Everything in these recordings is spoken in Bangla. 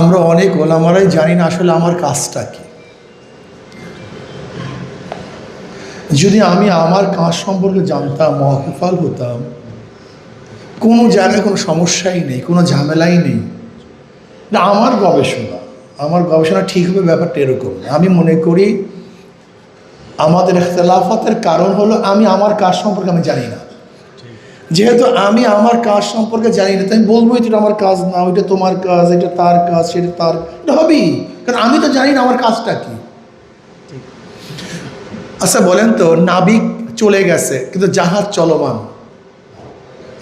আমরা অনেক ওলামারাই জানি না আসলে আমার কাজটা কি। যদি আমি আমার কাজ সম্পর্কে জানতাম মহফাল হতাম, কোনো জায়গায় কোনো সমস্যাই নেই, কোনো ঝামেলাই নেই। না, আমার গবেষণা আমার গবেষণা ঠিক হবে ব্যাপারটা এরকম আমি মনে করি আমাদের ইখতলাফাতের কারণ হলো আমি আমার কাজ সম্পর্কে আমি জানি না। যেহেতু আমি আমার কাজ সম্পর্কে জানি না, তাই আমি বলব এটা আমার কাজ না, ওইটা তোমার কাজ, এটা তার কাজ, সেটা তার, এটা হবেই। কারণ আমি তো জানি না আমার কাজটা কি। আচ্ছা বলেন তো, নাবিক চলে গেছে, কিন্তু জাহাজ চলমান।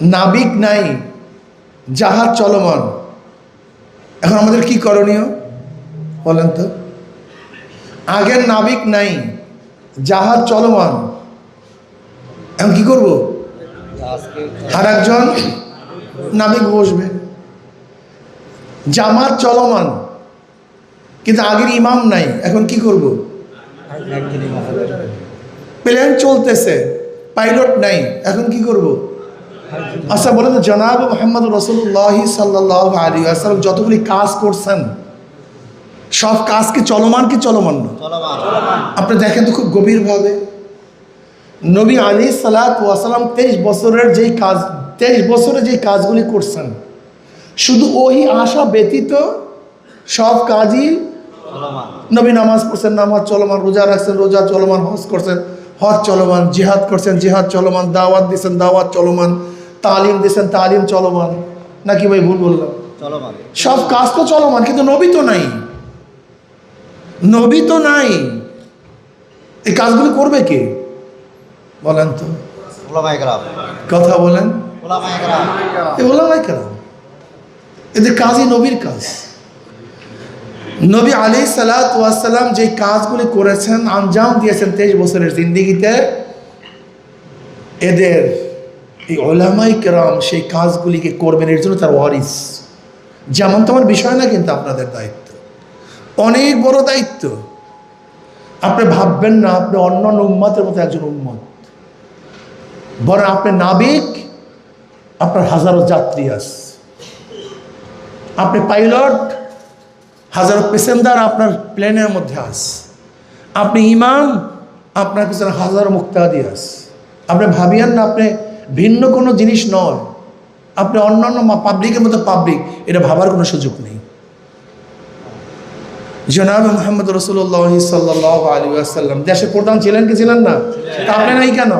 নাবিক নাই, জাহাজ চলমান। এখন আমাদের কি করণীয়? বলেন তো। আগের নাবিক নাই, জাহাজ চলমান। এখন কি করব? আর একজন নাবিক বসবে। জামাত চলমান কিন্তু আগের ইমাম নাই এখন কি করব? প্লেন চলতেছে পাইলট নাই এখন কি করব? আচ্ছা বলেন জনাব মোহাম্মদ রসুল্লাহ সাল্লাহ আলী আসালাম যতগুলি কাজ করছেন সব কাজ কি চলমান কি চলমান না? আপনি দেখেন তো খুব গভীরভাবে। নবী আলী সালাত ওয়াসালাম তেইশ বছরের যেই কাজ তেইশ বছরে যেই কাজগুলি করছেন শুধু ওই আশা ব্যতীত সব কাজই নবী নামাজ পড়ছেন নামাজ চলমান রোজা রাখছেন রোজা চলমান হজ করছেন হজ চলমান জিহাদ করছেন জিহাদ চলমান দাওয়াত দিছেন দাওয়াত চলমান তালিম দিছেন তালিম চলমান। নাকি ভাই ভুল বললাম? চলমান। সব কাজ তো চলমান কিন্তু নবী তো নাই। নবী তো নাই। এই কাজগুলি করবে কে? বলেন তো। কথা বলেন। কেরাম। এদের কাজই নবীর কাজ। নবী আলী সালাত যে কাজগুলি করেছেন আঞ্জাম দিয়েছেন তেইশ বছরের জিন্দিগিতে এদের এই ওলামাই কেরাম সেই কাজগুলিকে করবেন এর জন্য তার ওয়ারিস। যেমন তোমার বিষয় না কিন্তু আপনাদের দায়িত্ব। অনেক বড় দায়িত্ব। আপনি ভাববেন না আপনি অন্য অন্য উম্মাতের মতো একজন উম্মত বরং আপনি নাবিক আপনার হাজারো যাত্রী আস আপনি পাইলট হাজারো প্যাসেঞ্জার আপনার প্লেনের মধ্যে আস আপনি ইমাম আপনার পিছনে হাজারো মুক্তাদি আস আপনি ভাবিয়েন না আপনি ভিন্ন কোনো জিনিস নয়। আপনি অন্যান্য পাবলিকের মতো পাবলিক এটা ভাবার কোনো সুযোগ নেই। জনাব মোহাম্মদ রসুল্লাহ সাল্লাহ আলী আসাল্লাম দেশের প্রধান ছিলেন কি ছিলেন না? তা আপনি নাই কেন?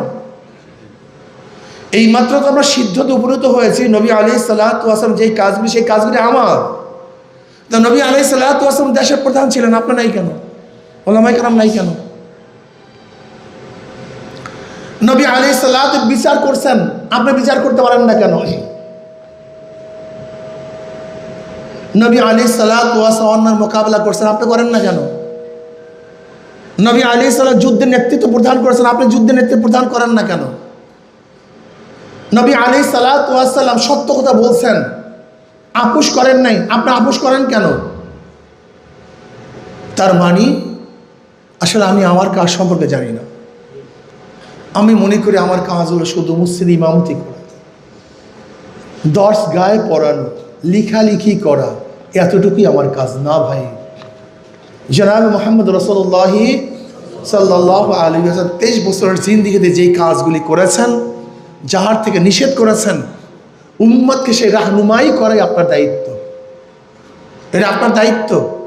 এই মাত্র তো আমরা সিদ্ধতে উপনীত হয়েছি, নবী আলি সাল্লাহাম যেই কাজগুলি, সেই কাজগুলি আমার। তা নবী আলি সাল্লাহাম দেশের প্রধান ছিলেন, আপনার নাই কেন? ওলামাই কালাম নাই কেন? নবী আলি সাল্লাহ বিচার করছেন, আপনি বিচার করতে পারেন না কেন? নবী আলী সাল্লাহ অন্যার মোকাবেলা করছেন, আপনি করেন না কেন? নবী আলি সাল্লাহ যুদ্ধের নেতৃত্ব প্রদান করেছেন, আপনি যুদ্ধের নেতৃত্ব প্রদান করেন না কেন? নবী আলী সাল্লাম সত্য কথা বলছেন। আপুস করেন নাই। আপনি আপুস করেন কেন? তার মানে আসলে আমি আমার কাজ সম্পর্কে জানি না। আমি মনে করি আমার কাজ হলো শুধু মুসিদ ইমামতি করা। দর্শ গায়ে পড়ানো লিখালিখি করা, এতটুকুই আমার কাজ না ভাই। জনাব মোহাম্মদ রসল্লাহি সাল্লাহ আলী তেইশ বছরের জিন্দিগিতে যেই কাজগুলি করেছেন যাহার থেকে নিষেধ করেছেন উম্মতকে সেই রাহনুমাই করে আপনার দায়িত্ব। এটা আপনার দায়িত্ব।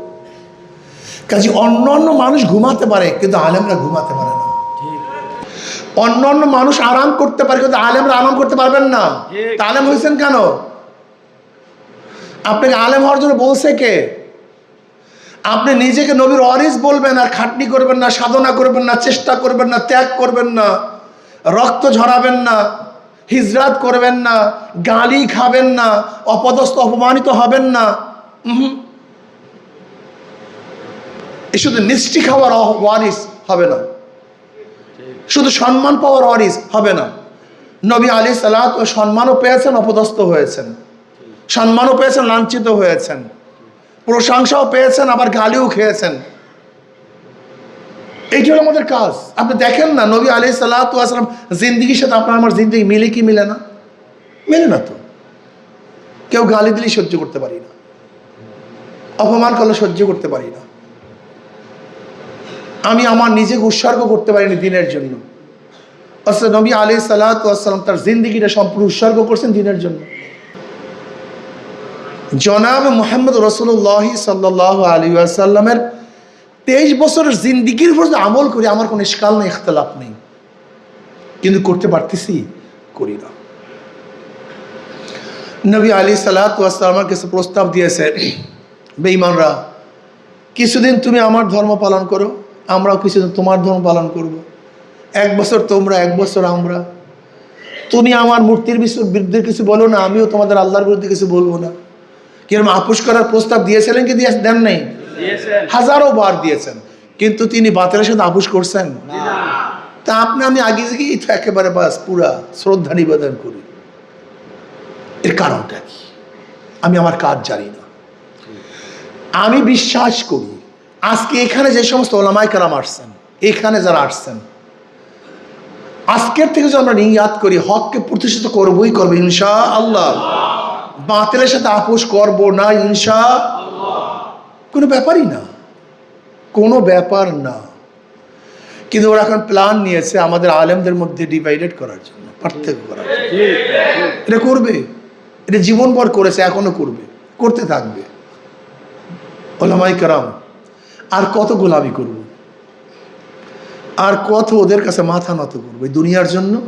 কাজে অন্য অন্য মানুষ ঘুমাতে পারে কিন্তু আলেমরা ঘুমাতে পারে না। অন্য অন্য মানুষ আরাম করতে পারে কিন্তু আলেমরা আরাম করতে পারবেন না। আলেম হয়েছেন কেন? আপনাকে আলেম হওয়ার জন্য বলছে কে? আপনি নিজেকে নবীর অরিস বলবেন আর খাটনি করবেন না সাধনা করবেন না চেষ্টা করবেন না ত্যাগ করবেন না রক্ত ঝরাবেন না হিজরাত করবেন না, গালি খাবেন না, অপদস্থ, অপমানিত হবেন না। শুধু মিষ্টি খাওয়ার ওয়ারিস হবে না। শুধু সম্মান পাওয়ার ওয়ারিস হবে না। নবী আলী সালাত ও সম্মানও পেয়েছেন, অপদস্থ হয়েছেন। সম্মানও পেয়েছেন, লাঞ্ছিত হয়েছেন। প্রশংসাও পেয়েছেন, আবার গালিও খেয়েছেন। এইটি হলো আমাদের কাজ। আপনি দেখেন না, নবী আলি সাল্লাম জিন্দিগির সাথে আপনার আমার জিন্দিগি মিলে কি মিলে না? মেলে না তো। কেউ গালি দিলেই সহ্য করতে পারি না। অপমান করলে সহ্য করতে পারি না। আমি আমার নিজেকে উৎসর্গ করতে পারিনি দিনের জন্য। অর্থাৎ নবী আলি সাল্লাম তার জিন্দিগিটা সম্পূর্ণ উৎসর্গ করছেন দিনের জন্য। জনাব মোহাম্মদ রসুল্লাহ সাল্লাহ আলী আসাল্লামের তেইশ বছরের জিন্দিগির উপর আমল করি, আমার কোনো ইস্কাল নেই, ইখতলাফ নেই। কিন্তু করতে পারতেছি? করি না। নবী আলী সাল্লাহামের কাছে প্রস্তাব দিয়েছে। বেঈমানরা, কিছুদিন তুমি আমার ধর্ম পালন করো, আমরাও কিছুদিন তোমার ধর্ম পালন করব। এক বছর তোমরা, এক বছর আমরা। তুমি আমার মূর্তির বিরুদ্ধে কিছু বলো না, আমিও তোমাদের আল্লাহর বিরুদ্ধে কিছু বলব না। কীরকম আপোষ করার প্রস্তাব দিয়েছিলেন কি দিয়ে দেন নাই? হাজারো বার দিয়েছেন। কিন্তু তিনি বাতিলের সাথে আপোষ করছেন। তা আপনি আমি আগে থেকেই তো একেবারে বাস পুরা শ্রদ্ধা নিবেদন করি। এর কারণটা কি? আমি আমার কাজ জানি না। আমি বিশ্বাস করি আজকে এখানে যে সমস্ত ওলামাই কালাম আসছেন এখানে যারা আসছেন আজকের থেকে যদি আমরা নিয়াত করি হককে প্রতিষ্ঠিত করবই করব ইনশা আল্লাহ বাতিলের সাথে আপোষ করব না ইনশা কোনো ব্যাপারই না। কোনো ব্যাপার না। কিন্তু ওরা এখন প্ল্যান নিয়েছে আমাদের আলেমদের মধ্যে ডিভাইডেড করার জন্য পার্থক্য করার জন্য। এটা করবে। এটা জীবনভর করেছে এখনও করবে। করতে থাকবে। ওলামাই কারাম আর কত গোলামি করব? আর কত ওদের কাছে মাথা নত করব? এই দুনিয়ার জন্য?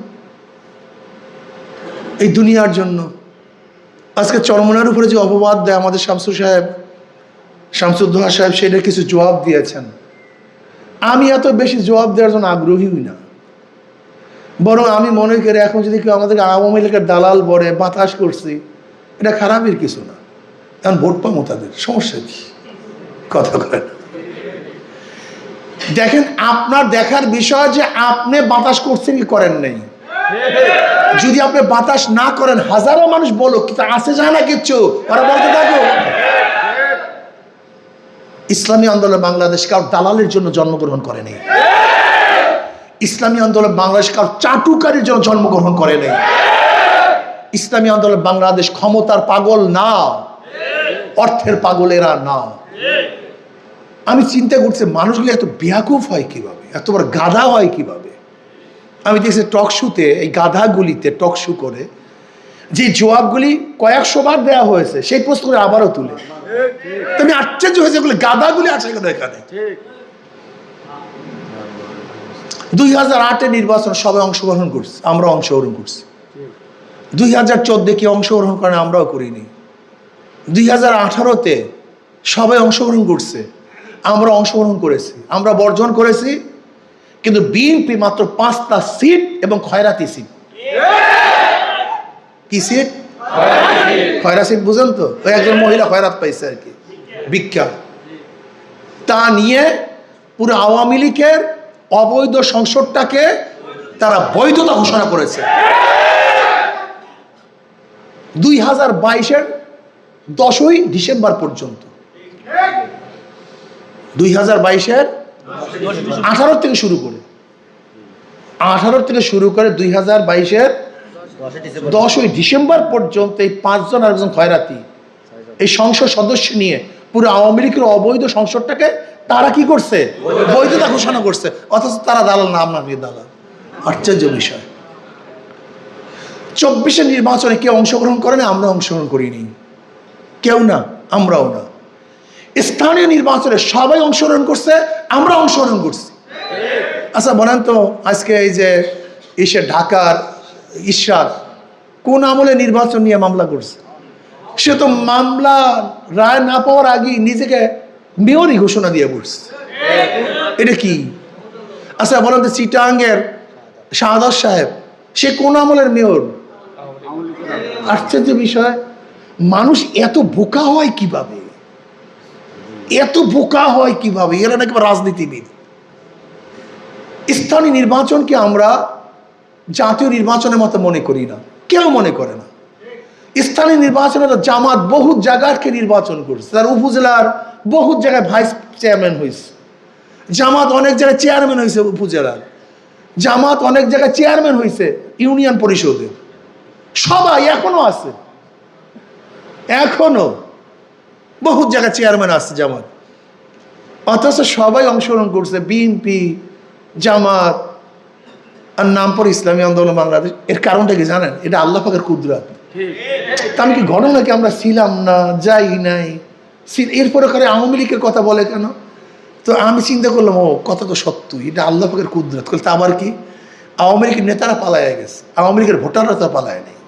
এই দুনিয়ার জন্য? আজকে চরমনার উপরে যে অপবাদ দেয় আমাদের শামসু সাহেব শামসুদ্দোহা সাহেব সেটা কিছু জবাব দিয়েছেন। আমি এত বেশি জবাব দেওয়ার জন্য আগ্রহীই না। বরং আমি মনে করি এখন যদি কেউ আমাদেরকে আওয়ামী লীগের দালাল বলে, বাতাস করছি, এটা খারাপের কিছু না। এখন ভোট পাবো তাদের, সমস্যা কি? কথা করেন দেখেন, আপনার দেখার বিষয় যে আপনি বাতাস করছেন কি করেন নাই? যদি আপনি বাতাস না করেন, হাজারো মানুষ বলো কিন্তু আসে যায় না কিচ্ছু? ওরা বলতে থাকো ইসলামী আন্দোলন বাংলাদেশ কারও দালালের জন্য জন্মগ্রহণ করেনি। ইসলামী আন্দোলন বাংলাদেশ কারও চাটুকারীর জন্য জন্মগ্রহণ করে নেই ইসলামী আন্দোলন বাংলাদেশ ক্ষমতার পাগল না। অর্থের পাগলেরা না। আমি চিন্তা করছি, মানুষগুলো এত বেয়াকুফ হয় কীভাবে? এত বড় গাধা হয় কীভাবে? আমি দেখছি টক শুতে, এই গাধাগুলিতে টক করে যে জবাবগুলি কয়েকশো বার দেওয়া হয়েছে, সেই প্রশ্ন আবারও তুলে। তো আমি আশ্চর্য হয়েছে, এগুলো গাধাগুলি আছে কেন এখানে। দুই হাজার আটে নির্বাচন সবাই অংশগ্রহণ করছে আমরা অংশগ্রহণ করছি। দুই হাজার চোদ্দে কি অংশগ্রহণ করেন আমরাও করিনি। দুই হাজার আঠারোতে সবাই অংশগ্রহণ করছে আমরা অংশগ্রহণ করেছি, আমরা বর্জন করেছি, কিন্তু বিএনপি মাত্র পাঁচটা সিট এবং খয়রাতি সিট। কি সিট? খয়রা সিট বুঝেন তো? ওই একজন মহিলা খয়রাত পাইছে আর কি। বিখ্যাত তা নিয়ে পুরো আওয়ামী লীগের অবৈধ সংসদটাকে তারা বৈধতা ঘোষণা করেছে। দুই হাজার বাইশের দশই ডিসেম্বর পর্যন্ত। দুই হাজার বাইশের আঠারো থেকে শুরু করে। আঠারো থেকে শুরু করে দুই হাজার বাইশের দশই ডিসেম্বর পর্যন্ত এই পাঁচজন আর একজন খয়রাতি। এই সংসদ সদস্য নিয়ে পুরো আওয়ামী লীগের অবৈধ সংসদটাকে তারা কি করছে? বৈধতা ঘোষণা করছে। অথচ তারা দালাল নাম না নিয়ে দালাল। আশ্চর্য বিষয়। চব্বিশে নির্বাচনে কেউ অংশগ্রহণ করে না আমরা অংশগ্রহণ করিনি। কেউ না আমরাও না। স্থানীয় নির্বাচনে সবাই অংশগ্রহণ করছে আমরা অংশগ্রহণ করছি। আচ্ছা বলেন তো আজকে এই যে এসে ঢাকার ইশরাক কোন আমলে নির্বাচন নিয়ে মামলা করছে? সে তো মামলা রায় না পাওয়ার আগেই নিজেকে মেয়রই ঘোষণা দিয়ে বসছে। এটা কি? আচ্ছা বলেন তো চিটাঙ্গের শাহাদার সাহেব, সে কোন আমলের মেয়র? আশ্চর্য বিষয়, মানুষ এত বোকা হয় কীভাবে? এত বোকা হয় কীভাবে? এরা নাকি রাজনীতিবিদ। স্থানীয় নির্বাচনকে আমরা জাতীয় নির্বাচনের মতো মনে করি না। কেউ মনে করে না। স্থানীয় নির্বাচনে তো জামাত বহু জায়গাকে নির্বাচন করছে। তার উপজেলার বহু জায়গায় ভাইস চেয়ারম্যান হয়েছে জামাত অনেক জায়গায় চেয়ারম্যান হয়েছে উপজেলার। জামাত অনেক জায়গায় চেয়ারম্যান হয়েছে ইউনিয়ন পরিষদের। সবাই এখনও আছে। এখনও বহুত জায়গায় চেয়ারম্যান আছে জামাত। অথচ সবাই অংশগ্রহণ করছে। বিএনপি, জামাত আর নাম পর ইসলামী আন্দোলন বাংলাদেশ। এর কারণটা কি জানেন? এটা আল্লাহ পাকের কুদরাত। তা আমি কি ঘটনা কি আমরা ছিলাম না, যাই নাই? এরপরে করে আওয়ামী লীগের কথা বলে কেন? তো আমি চিন্তা করলাম, ও, কথা তো সত্য, এটা আল্লাহ পাকের কুদরত। করতে আবার কি? আওয়ামী লীগের নেতারা পালায় গেছে। আওয়ামী লীগের ভোটাররা তো পালায় নেই।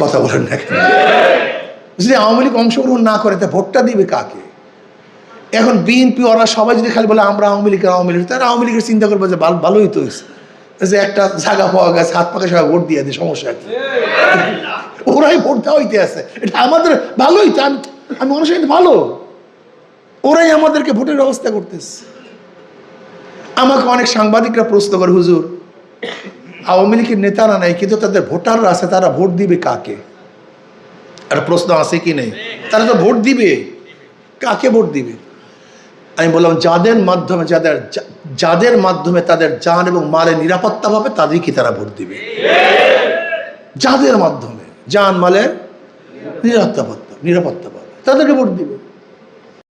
কথা বলেন না কেন? যদি আওয়ামী লীগ অংশগ্রহণ না করে, তা ভোটটা দিবে কাকে? এখন বিএনপি ওরা সবাই যদি খালি বলে, আমরা আওয়ামী লীগের আওয়ামী লীগ তারা আওয়ামী লীগের চিন্তা করবে যে, ভালো ভালোই তো হয়েছে। যে একটা জায়গা পাওয়া গেছে, হাত পাকে সবাই ভোট দিয়ে দেয়, সমস্যা কি? ওরাই ভোট দেওয়া হইতে আছে। এটা আমাদের ভালোই তো, আমি আমি মানুষের সাথে ভালো। ওরাই আমাদেরকে ভোটের ব্যবস্থা করতেছে। আমাকে অনেক সাংবাদিকরা প্রশ্ন করে, হুজুর, আওয়ামী লীগের নেতারা নাই, কিন্তু তাদের ভোটাররা আছে, তারা ভোট দিবে কাকে? একটা প্রশ্ন আছে কি নেই? তারা তো ভোট দিবে। কাকে ভোট দিবে? আমি বললাম, যাদের মাধ্যমে, যাদের যাদের মাধ্যমে তাদের যান এবং মালে নিরাপত্তা পাবে তাদেরকে তারা ভোট দিবে? যাদের মাধ্যমে যান মালে নিরাপত্তা নিরাপত্তা পাবে, তাদেরকে ভোট দিবে।